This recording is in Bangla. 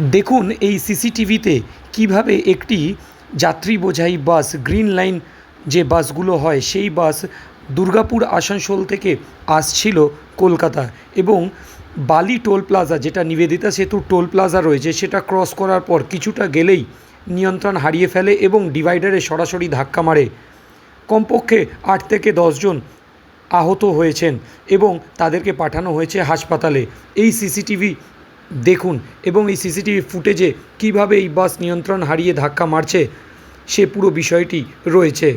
দেখুন এই সিসিটিভিতে কীভাবে একটি যাত্রী বোঝাই বাস, গ্রিন লাইন যে বাসগুলো হয়, সেই বাস দুর্গাপুর আসানসোল থেকে আসছিল কলকাতা এবং বালি টোল প্লাজা যেটা নিবেদিতা সেতুর টোল প্লাজা রয়েছে, সেটা ক্রস করার পর কিছুটা গেলেই নিয়ন্ত্রণ হারিয়ে ফেলে এবং ডিভাইডারে সরাসরি ধাক্কা মারে। কমপক্ষে আট থেকে দশজন আহত হয়েছেন এবং তাদেরকে পাঠানো হয়েছে হাসপাতালে। এই সিসিটিভি দেখুন এবং এই সিসিটিভি ফুটেজে কীভাবে এই বাস নিয়ন্ত্রণ হারিয়ে ধাক্কা মারছে সে পুরো বিষয়টি রয়েছে।